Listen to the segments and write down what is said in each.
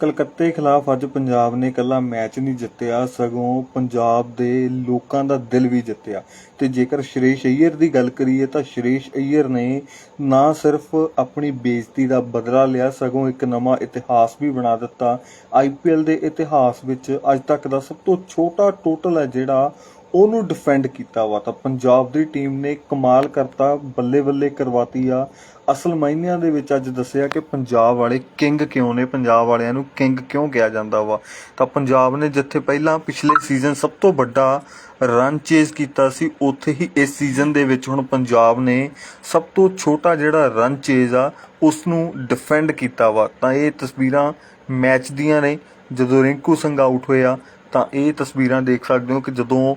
ਕਲਕੱਤੇ ਖਿਲਾਫ ਅੱਜ ਪੰਜਾਬ ਨੇ ਇਕੱਲਾ ਮੈਚ ਨਹੀਂ ਜਿੱਤਿਆ, ਸਗੋਂ ਪੰਜਾਬ ਦੇ ਲੋਕਾਂ ਦਾ ਦਿਲ ਵੀ ਜਿੱਤਿਆ। ਤੇ ਜੇਕਰ ਸ਼੍ਰੇਸ਼ ਅਈਅਰ ਦੀ ਗੱਲ ਕਰੀਏ ਤਾਂ ਸ਼੍ਰੇਸ਼ ਅਈਅਰ ਨੇ ਨਾ ਸਿਰਫ ਆਪਣੀ ਬੇਇੱਜ਼ਤੀ ਦਾ ਬਦਲਾ ਲਿਆ, ਸਗੋਂ ਇੱਕ ਨਵਾਂ ਇਤਿਹਾਸ ਵੀ ਬਣਾ ਦਿੱਤਾ। ਆਈਪੀਐਲ ਦੇ ਇਤਿਹਾਸ ਵਿੱਚ ਅੱਜ ਤੱਕ ਦਾ ਸਭ ਤੋਂ ਛੋਟਾ ਟੋਟਲ ਹੈ ਜਿਹੜਾ ਉਹਨੂੰ ਡਿਫੈਂਡ ਕੀਤਾ ਵਾ। ਤਾਂ ਪੰਜਾਬ ਦੀ ਟੀਮ ਨੇ ਕਮਾਲ ਕਰਤਾ ਬੱਲੇ ਬੱਲੇ ਕਰਵਾਤੀ ਆ। ਅਸਲ ਮਾਇਨਿਆਂ ਦੇ ਵਿੱਚ ਅੱਜ ਦੱਸਿਆ ਕਿ ਪੰਜਾਬ ਵਾਲੇ ਕਿੰਗ ਕਿਉਂ ਨੇ? ਪੰਜਾਬ ਵਾਲਿਆਂ ਨੂੰ ਕਿੰਗ ਕਿਉਂ ਕਿਹਾ ਜਾਂਦਾ ਵਾ? ਤਾਂ ਪੰਜਾਬ ਨੇ ਜਿੱਥੇ ਪਹਿਲਾਂ ਪਿਛਲੇ ਸੀਜ਼ਨ ਸਭ ਤੋਂ ਵੱਡਾ ਰਨ ਚੇਜ਼ ਕੀਤਾ ਸੀ, ਉੱਥੇ ਹੀ ਇਸ ਸੀਜ਼ਨ ਦੇ ਵਿੱਚ ਹੁਣ ਪੰਜਾਬ ਨੇ ਸਭ ਤੋਂ ਛੋਟਾ ਜਿਹੜਾ ਰਨ ਚੇਜ਼ ਆ ਉਸ ਨੂੰ ਡਿਫੈਂਡ ਕੀਤਾ ਵਾ। ਤਾਂ ਇਹ ਤਸਵੀਰਾਂ ਮੈਚ ਦੀਆਂ ਨੇ। ਜਦੋਂ ਰਿੰਕੂ ਸਿੰਘ ਆਊਟ ਹੋਇਆ, ਤਾਂ ਇਹ ਤਸਵੀਰਾਂ ਦੇਖ ਸਕਦੇ ਹੋ ਕਿ ਜਦੋਂ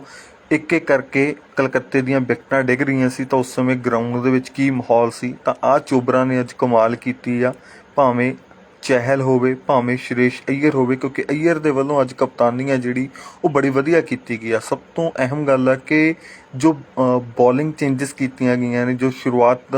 ਇੱਕ ਇੱਕ ਕਰਕੇ ਕਲਕੱਤੇ ਦੀਆਂ ਵਿਕਟਾਂ ਡਿੱਗ ਰਹੀਆਂ ਸੀ, ਤਾਂ ਉਸ ਸਮੇਂ ਗਰਾਊਂਡ ਦੇ ਵਿੱਚ ਕੀ ਮਾਹੌਲ ਸੀ? ਤਾਂ ਆ ਚੋਬਰਾ ਨੇ ਅੱਜ ਕਮਾਲ ਕੀਤੀ ਆ, ਭਾਵੇਂ ਚਹਿਲ ਹੋਵੇ, ਭਾਵੇਂ ਸ਼੍ਰੇਸ਼ ਅਈਅਰ ਹੋਵੇ, ਕਿਉਂਕਿ ਅਈਅਰ ਦੇ ਵੱਲੋਂ ਅੱਜ ਕਪਤਾਨੀ ਆ ਜਿਹੜੀ, ਉਹ ਬੜੀ ਵਧੀਆ ਕੀਤੀ ਗਈ ਆ। ਸਭ ਤੋਂ ਅਹਿਮ ਗੱਲ ਆ ਕਿ ਜੋ ਬੋਲਿੰਗ ਚੇਂਜਸ ਕੀਤੀਆਂ ਗਈਆਂ ਨੇ, ਜੋ ਸ਼ੁਰੂਆਤ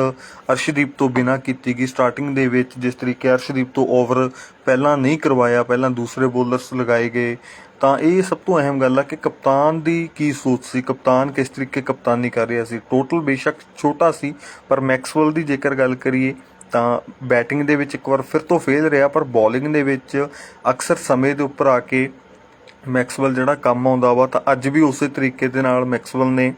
ਅਰਸ਼ਦੀਪ ਤੋਂ ਬਿਨਾ ਕੀਤੀ ਗਈ ਸਟਾਰਟਿੰਗ ਦੇ ਵਿੱਚ ਜਿਸ ਤਰੀਕੇ ਅਰਸ਼ਦੀਪ ਤੋਂ ਓਵਰ ਪਹਿਲਾਂ ਨਹੀਂ ਕਰਵਾਇਆ, ਪਹਿਲਾਂ ਦੂਸਰੇ ਬੋਲਰਸ ਲਗਾਏ ਗਏ ਤਾਂ ਇਹ ਸਭ ਤੋਂ ਅਹਿਮ ਗੱਲ ਆ ਕਿ ਕਪਤਾਨ ਦੀ ਕੀ ਸੋਚ ਸੀ? ਕਪਤਾਨ ਕਿਸ ਤਰੀਕੇ ਕਪਤਾਨੀ ਕਰ ਰਿਹਾ ਸੀ? ਟੋਟਲ ਬੇਸ਼ੱਕ ਛੋਟਾ ਸੀ, ਪਰ ਮੈਕਸਵੈਲ ਦੀ ਜੇਕਰ ਗੱਲ ਕਰੀਏ ਤਾਂ ਬੈਟਿੰਗ ਦੇ ਵਿੱਚ ਇੱਕ ਵਾਰ ਫਿਰ ਤੋਂ ਫੇਲ ਰਿਹਾ, ਪਰ ਬੋਲਿੰਗ ਦੇ ਵਿੱਚ ਅਕਸਰ ਸਮੇਂ ਦੇ ਉੱਪਰ ਆ ਕੇ ਮੈਕਸਵੈਲ ਜਿਹੜਾ ਕੰਮ ਆਉਂਦਾ ਵਾ ਤਾਂ ਅੱਜ ਵੀ ਉਸੇ ਤਰੀਕੇ ਦੇ ਨਾਲ ਮੈਕਸਵੈਲ ਨੇ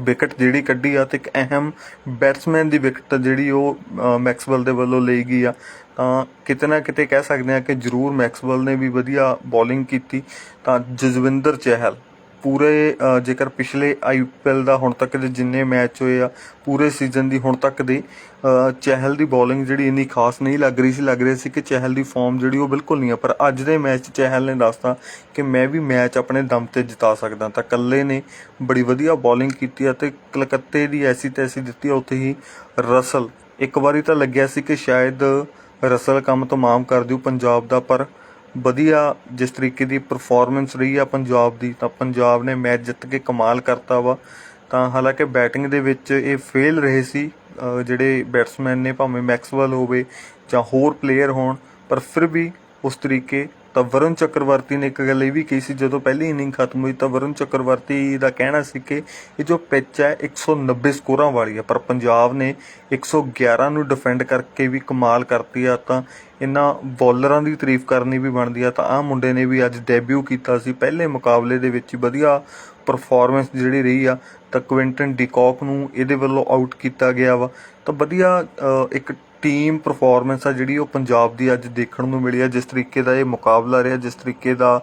ਵਿਕਟ ਜਿਹੜੀ ਕੱਢੀ ਆ ਤੇ ਇੱਕ ਅਹਿਮ ਬੈਟਸਮੈਨ ਦੀ ਵਿਕਟ ਜਿਹੜੀ ਉਹ ਮੈਕਸਵੈਲ ਦੇ ਵੱਲੋਂ ਲਈ ਗਈ ਆ। ਤਾਂ ਕਿਤੇ ਨਾ ਕਿਤੇ ਕਹਿ ਸਕਦੇ ਆ ਕਿ ਜ਼ਰੂਰ ਮੈਕਸਵੈਲ ਨੇ ਵੀ ਵਧੀਆ ਬੋਲਿੰਗ ਕੀਤੀ। ਤਾਂ ਜਸਵਿੰਦਰ ਚਹਿਲ ਪੂਰੇ ਜੇਕਰ ਪਿਛਲੇ ਆਈਪੀਐਲ ਦਾ ਹੁਣ ਤੱਕ ਦੇ ਜਿੰਨੇ ਮੈਚ ਹੋਏ ਆ, ਪੂਰੇ ਸੀਜ਼ਨ ਦੀ ਹੁਣ ਤੱਕ ਦੀ ਚਹਿਲ ਦੀ ਬੋਲਿੰਗ ਜਿਹੜੀ ਇੰਨੀ ਖਾਸ ਨਹੀਂ ਲੱਗ ਰਹੀ ਸੀ, ਲੱਗ ਰਿਹਾ ਸੀ ਕਿ ਚਹਿਲ ਦੀ ਫਾਰਮ ਜਿਹੜੀ ਉਹ ਬਿਲਕੁਲ ਨਹੀਂ ਆ। ਪਰ ਅੱਜ ਦੇ ਮੈਚ 'ਚ ਚਹਿਲ ਨੇ ਦੱਸਤਾ ਕਿ ਮੈਂ ਵੀ ਮੈਚ ਆਪਣੇ ਦਮ ਤੇ ਜਿਤਾ ਸਕਦਾ। ਤਾਂ ਕੱਲੇ ਨੇ ਬੜੀ ਵਧੀਆ ਬੋਲਿੰਗ ਕੀਤੀ ਆ ਤੇ ਕਲਕੱਤੇ ਦੀ ਐਸੀ ਤੈਸੀ ਦਿੱਤੀ ਉੱਥੇ ਹੀ ਰਸਲ। ਇੱਕ ਵਾਰੀ ਤਾਂ ਲੱਗਿਆ ਸੀ ਕਿ ਸ਼ਾਇਦ ਰਸਲ ਕੰਮ ਤਮਾਮ ਕਰ ਦਿਓ ਪੰਜਾਬ ਦਾ, ਪਰ ਵਧੀਆ ਜਿਸ ਤਰੀਕੇ ਦੀ ਪਰਫਾਰਮੈਂਸ ਰਹੀ ਆ ਪੰਜਾਬ ਦੀ, ਤਾਂ ਪੰਜਾਬ ਨੇ ਮੈਚ ਜਿੱਤ ਕੇ ਕਮਾਲ ਕਰਤਾ ਵਾ। ਤਾਂ ਹਾਲਾਂਕਿ ਬੈਟਿੰਗ ਦੇ ਵਿੱਚ ਇਹ ਫੇਲ ਰਹੇ ਸੀ ਜਿਹੜੇ ਬੈਟਸਮੈਨ ਨੇ, ਭਾਵੇਂ ਮੈਕਸਵੈਲ ਹੋਵੇ ਜਾਂ ਹੋਰ ਪਲੇਅਰ ਹੋਣ, ਪਰ ਫਿਰ ਵੀ ਉਸ ਤਰੀਕੇ ਤਾਂ ਵਰੁਣ ਚੱਕਰਵਰਤੀ ਨੇ ਇੱਕ ਗੱਲ ਇਹ ਵੀ ਕਹੀ ਸੀ, ਜਦੋਂ ਪਹਿਲੀ ਇਨਿੰਗ ਖਤਮ ਹੋਈ ਤਾਂ ਵਰੁਣ ਚੱਕਰਵਰਤੀ ਦਾ ਕਹਿਣਾ ਸੀ ਕਿ ਇਹ ਜੋ ਪਿੱਚ ਹੈ 190 ਸਕੋਰਾਂ ਵਾਲੀ ਹੈ, ਪਰ ਪੰਜਾਬ ਨੇ 111 ਨੂੰ ਡਿਫੈਂਡ ਕਰਕੇ ਵੀ ਕਮਾਲ ਕਰਤੀ ਆ, ਤਾਂ ਇਹਨਾਂ ਬੋਲਰਾਂ ਦੀ ਤਾਰੀਫ ਕਰਨੀ ਵੀ ਬਣਦੀ ਆ, ਤਾਂ ਆਹ ਮੁੰਡੇ ਨੇ ਵੀ ਅੱਜ ਡੈਬਿਊ ਕੀਤਾ ਸੀ, ਪਹਿਲੇ ਮੁਕਾਬਲੇ ਦੇ ਵਿੱਚ ਵਧੀਆ ਪਰਫਾਰਮੈਂਸ ਜਿਹੜੀ ਰਹੀ ਆ, ਤਾਂ ਕੁਇੰਟਨ ਡਿਕੌਕ ਨੂੰ ਇਹਦੇ ਵੱਲੋਂ ਆਊਟ ਕੀਤਾ ਗਿਆ ਵਾ, ਤਾਂ ਵਧੀਆ ਇੱਕ ਟੀਮ ਪਰਫਾਰਮੈਂਸ ਆ ਜਿਹੜੀ ਉਹ ਪੰਜਾਬ ਦੀ ਅੱਜ ਦੇਖਣ ਨੂੰ ਮਿਲੀ ਆ, ਜਿਸ ਤਰੀਕੇ ਦਾ ਇਹ ਮੁਕਾਬਲਾ ਰਿਹਾ, ਜਿਸ ਤਰੀਕੇ ਦਾ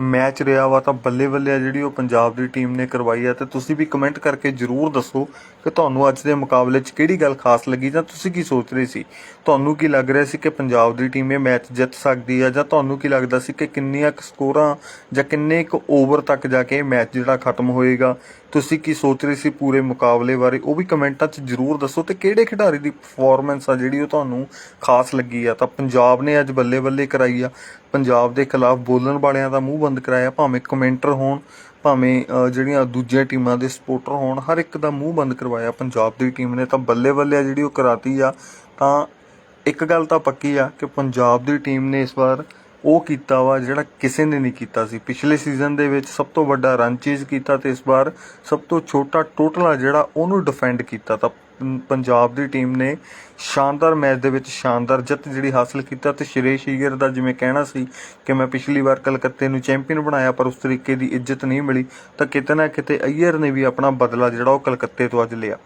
ਮੈਚ ਰਿਹਾ ਵਾ, ਤਾਂ ਬੱਲੇ ਬੱਲੇ ਆ ਜਿਹੜੀ ਉਹ ਪੰਜਾਬ ਦੀ ਟੀਮ ਨੇ ਕਰਵਾਈ ਆ। ਤੇ ਤੁਸੀਂ ਵੀ ਕਮੈਂਟ ਕਰਕੇ ਜਰੂਰ ਦੱਸੋ ਕਿ ਤੁਹਾਨੂੰ ਅੱਜ ਦੇ ਮੁਕਾਬਲੇ 'ਚ ਕਿਹੜੀ ਗੱਲ ਖਾਸ ਲੱਗੀ, ਜਾਂ ਤੁਸੀਂ ਕੀ ਸੋਚ ਰਹੇ ਸੀ? ਤੁਹਾਨੂੰ ਕੀ ਲੱਗ ਰਿਹਾ ਸੀ ਕਿ ਪੰਜਾਬ ਦੀ ਟੀਮ ਇਹ ਮੈਚ ਜਿੱਤ ਸਕਦੀ ਆ, ਜਾਂ ਤੁਹਾਨੂੰ ਕੀ ਲੱਗਦਾ ਸੀ ਕਿ ਕਿੰਨੀਆਂ ਕੁ ਸਕੋਰਾਂ ਜਾਂ ਕਿੰਨੇ ਕੁ ਓਵਰ ਤੱਕ ਜਾ ਕੇ ਇਹ ਮੈਚ ਜਿਹੜਾ ਖਤਮ ਹੋਏਗਾ? ਤੁਸੀਂ ਕੀ ਸੋਚ ਰਹੇ ਸੀ ਪੂਰੇ ਮੁਕਾਬਲੇ ਬਾਰੇ? ਉਹ ਵੀ ਕਮੈਂਟਾਂ 'ਚ ਜਰੂਰ ਦੱਸੋ ਤੇ ਕਿਹੜੇ ਖਿਡਾਰੀ ਦੀ ਪਰਫਾਰਮੈਂਸ ਆ ਜਿਹੜੀ ਉਹ ਤੁਹਾਨੂੰ ਖਾਸ ਲੱਗੀ ਆ? ਤਾਂ ਪੰਜਾਬ ਨੇ ਅੱਜ ਬੱਲੇ ਬੱਲੇ ਕਰਾਈ ਆ। ਪੰਜਾਬ ਦੇ ਖਿਲਾਫ ਬੋਲਣ ਵਾਲਿਆਂ ਦਾ ਮੂੰਹ ਬੰਦ ਕਰਾਇਆ, ਭਾਵੇਂ ਕਮੈਂਟਰ ਹੋਣ, ਭਾਵੇਂ ਜਿਹੜੀਆਂ ਦੂਜੀਆਂ ਟੀਮਾਂ ਦੇ ਸਪੋਰਟਰ ਹੋਣ, ਹਰ ਇੱਕ ਦਾ ਮੂੰਹ ਬੰਦ ਕਰਵਾਇਆ ਪੰਜਾਬ ਦੀ ਟੀਮ ਨੇ। ਤਾਂ ਬੱਲੇ ਬੱਲੇ ਆ ਜਿਹੜੀ ਉਹ ਕਰਾਤੀ ਆ। ਤਾਂ ਇੱਕ ਗੱਲ ਤਾਂ ਪੱਕੀ ਆ ਕਿ ਪੰਜਾਬ ਦੀ ਟੀਮ ਨੇ ਇਸ ਵਾਰ ਉਹ ਕੀਤਾ ਵਾ ਜਿਹੜਾ ਕਿਸੇ ਨੇ ਨਹੀਂ ਕੀਤਾ ਸੀ। ਪਿਛਲੇ ਸੀਜ਼ਨ ਦੇ ਵਿੱਚ ਸਭ ਤੋਂ ਵੱਡਾ ਰਨ ਚੇਜ਼ ਕੀਤਾ ਤੇ ਇਸ ਵਾਰ ਸਭ ਤੋਂ ਛੋਟਾ ਟੋਟਲ ਆ ਜਿਹੜਾ ਉਹਨੂੰ ਡਿਫੈਂਡ ਕੀਤਾ ਤਾਂ ਪੰਜਾਬ ਦੀ ਟੀਮ ਨੇ ਸ਼ਾਨਦਾਰ ਮੈਚ ਦੇ ਵਿੱਚ ਸ਼ਾਨਦਾਰ ਜਿੱਤ ਜਿਹੜੀ ਹਾਸਲ ਕੀਤਾ ਤੇ ਸ਼੍ਰੇਸ਼ ਅਈਅਰ ਦਾ ਜਿਵੇਂ ਕਹਿਣਾ ਸੀ ਕਿ ਮੈਂ ਪਿਛਲੀ ਵਾਰ ਕਲਕੱਤੇ ਨੂੰ ਚੈਂਪੀਅਨ ਬਣਾਇਆ ਪਰ ਉਸ ਤਰੀਕੇ ਦੀ ਇੱਜ਼ਤ ਨਹੀਂ ਮਿਲੀ ਤਾਂ ਕਿਤੇ ਨਾ ਕਿਤੇ ਅਈਅਰ ਨੇ ਵੀ ਆਪਣਾ ਬਦਲਾ ਜਿਹੜਾ ਉਹ ਕਲਕੱਤੇ ਤੋਂ ਅੱਜ ਲਿਆ।